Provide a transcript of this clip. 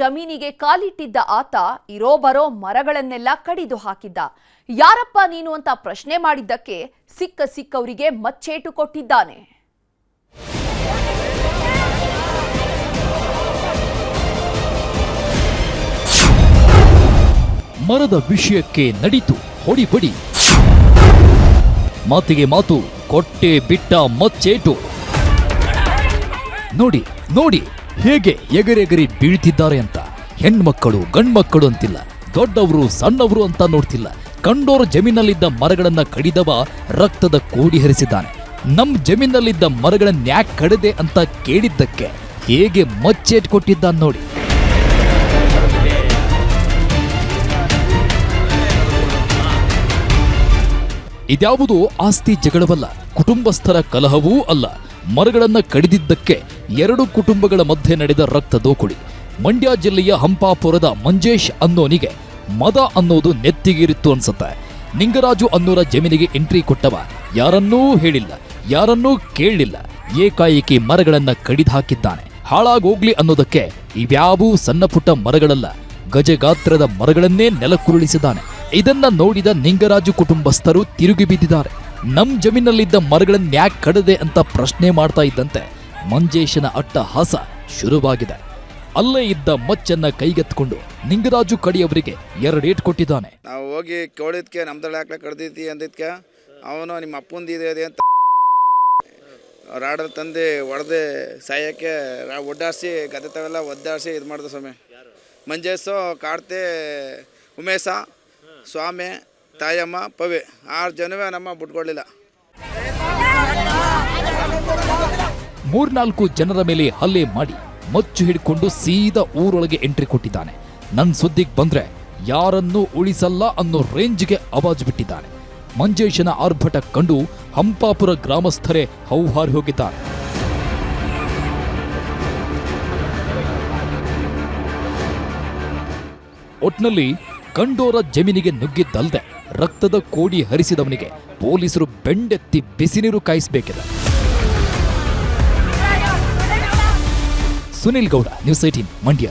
ಜಮೀನಿಗೆ ಕಾಲಿಟ್ಟಿದ್ದ ಆತ ಇರೋ ಬರೋ ಮರಗಳನ್ನೆಲ್ಲ ಕಡಿದು ಹಾಕಿದ್ದ. ಯಾರಪ್ಪ ನೀನು ಅಂತ ಪ್ರಶ್ನೆ ಮಾಡಿದ್ದಕ್ಕೆ ಸಿಕ್ಕ ಸಿಕ್ಕವರಿಗೆ ಮಚ್ಚೇಟು ಕೊಟ್ಟಿದ್ದಾನೆ. ಮರದ ವಿಷಯಕ್ಕೆ ನಡೀತು ಹೊಡಿಬಡಿ ಮಾತಿಗೆ ಮಾತು, ಕೊಟ್ಟೆ ಬಿಟ್ಟ ಮಚ್ಚೇಟು. ನೋಡಿ ನೋಡಿ. ಹೇಗೆ ಎಗರೆಗರಿ ಬೀಳ್ತಿದ್ದಾರೆ ಅಂತ? ಹೆಣ್ಮಕ್ಕಳು, ಗಂಡ್ಮಕ್ಕಳು ಅಂತಿಲ್ಲ. ದೊಡ್ಡವರು, ಸಣ್ಣವರು ಅಂತ ನೋಡ್ತಿಲ್ಲ. ಕಂಡೋರ ಜಮೀನಲ್ಲಿದ್ದ ಮರಗಳನ್ನ ಕಡಿದವ ರಕ್ತದ ಕೋಡಿ ಹರಿಸಿದ್ದಾನೆ. ನಮ್ಮ ಜಮೀನಲ್ಲಿದ್ದ ಮರಗಳನ್ನ ಯಾಕೆ ಕಡಿದೆ ಅಂತ ಕೇಳಿದ್ದಕ್ಕೆ ಹೇಗೆ ಮಚ್ಚೇಟ್ ಕೊಟ್ಟಿದ್ದಾನೆ ನೋಡಿ. ಇದ್ಯಾವುದು ಆಸ್ತಿ ಜಗಳವಲ್ಲ, ಕುಟುಂಬಸ್ಥರ ಕಲಹವೂ ಅಲ್ಲ. ಮರಗಳನ್ನ ಕಡಿದಿದ್ದಕ್ಕೆ ಎರಡು ಕುಟುಂಬಗಳ ಮಧ್ಯೆ ನಡೆದ ರಕ್ತ ದೋಕುಳಿ. ಮಂಡ್ಯ ಜಿಲ್ಲೆಯ ಹಂಪಾಪುರದ ಮಂಜೇಶ್ ಅನ್ನೋನಿಗೆ ಮದ ಅನ್ನೋದು ನೆತ್ತಿಗೇರಿತ್ತು ಅನ್ಸುತ್ತೆ. ನಿಂಗರಾಜು ಅನ್ನೋರ ಜಮೀನಿಗೆ ಎಂಟ್ರಿ ಕೊಟ್ಟವ ಯಾರನ್ನೂ ಹೇಳಿಲ್ಲ, ಯಾರನ್ನೂ ಕೇಳಲಿಲ್ಲ. ಏಕಾಏಕಿ ಮರಗಳನ್ನ ಕಡಿದು ಹಾಕಿದ್ದಾನೆ ಹಾಳಾಗೋಗ್ಲಿ ಅನ್ನೋದಕ್ಕೆ ಇವ್ಯಾವೂ ಸಣ್ಣ ಪುಟ್ಟ ಮರಗಳಲ್ಲ, ಗಜಗಾತ್ರದ ಮರಗಳನ್ನೇ ನೆಲಕ್ಕುರುಳಿಸಿದ್ದಾನೆ. ಇದನ್ನ ನೋಡಿದ ನಿಂಗರಾಜು ಕುಟುಂಬಸ್ಥರು ತಿರುಗಿ ಬಿದ್ದಿದ್ದಾರೆ. ನಮ್ ಜಮೀನಲ್ಲಿದ್ದ ಮರಗಳನ್ನ ಯಾಕೆ ಕಡದೆ ಅಂತ ಪ್ರಶ್ನೆ ಮಾಡ್ತಾ ಇದ್ದಂತೆ ಮಂಜೇಶನ ಅಟ್ಟಹಾಸ ಶುರುವಾಗಿದೆ. ಅಲ್ಲೇ ಇದ್ದ ಮಚ್ಚನ್ನ ಕೈಗೆತ್ಕೊಂಡು ನಿಂಗರಾಜು ಕಡಿಯವರಿಗೆ ಏಟ್ ಕೊಟ್ಟಿದ್ದಾನೆ. ನಾವು ಹೋಗಿ ಕೇಳಿದ್ಕೆ ನಮ್ದಳ ಯಾಕೆ ಕಡ್ದೈತಿ ಅಂದಿದ್ಕೆ? ಅವನು ನಿಮ್ಮ ಅಪ್ಪಂದು ಇದೆ ಅಂತ ರಾಡ ತಂದೆ ಹೊಡೆದು ಸಾಯಕ್ಕೆ ಒಡ್ಡಾಡಿಸಿ, ಗದ್ದೆ ತಾವೆಲ್ಲ ಒದ್ದಾಡಿಸಿ ಇದು ಮಾಡ್ದೆ ಸ್ವಾಮಿ. ಮಂಜೇಶು, ಕಾರ್ತೆ, ಉಮೇಶ, ಸ್ವಾಮಿ ತಾಯಮ್ಮ, ಪವಿ, ಆರು ಜನವೇ ನಮ್ಮ ಬಿಟ್ಕೊಳ್ಳಿಲ್ಲ ಮೂರ್ನಾಲ್ಕು ಜನರ ಮೇಲೆ ಹಲ್ಲೆ ಮಾಡಿ ಮಚ್ಚು ಹಿಡ್ಕೊಂಡು ಸೀದಾ ಊರೊಳಗೆ ಎಂಟ್ರಿ ಕೊಟ್ಟಿದ್ದಾನೆ. ನನ್ನ ಸುದ್ದಿಗೆ ಬಂದ್ರೆ ಯಾರನ್ನೂ ಉಳಿಸಲ್ಲ ಅನ್ನೋ ರೇಂಜ್ಗೆ ಅವಾಜ್ ಬಿಟ್ಟಿದ್ದಾನೆ. ಮಂಜೇಶನ ಆರ್ಭಟ ಕಂಡು ಹಂಪಾಪುರ ಗ್ರಾಮಸ್ಥರೇ ಹೌಹಾರಿ ಹೋಗಿದ್ದಾರೆ. ಒಟ್ನಲ್ಲಿ ಕಂಡೋರ ಜಮೀನಿಗೆ ನುಗ್ಗಿದ್ದಲ್ದೆ ರಕ್ತದ ಕೋಡಿ ಹರಿಸಿದವನಿಗೆ ಪೊಲೀಸರು ಬೆಂಡೆತ್ತಿ ಬಿಸಿನೀರು ಕಾಯಿಸಬೇಕಿದೆ. Sunil Gowda news eighteen Mandya.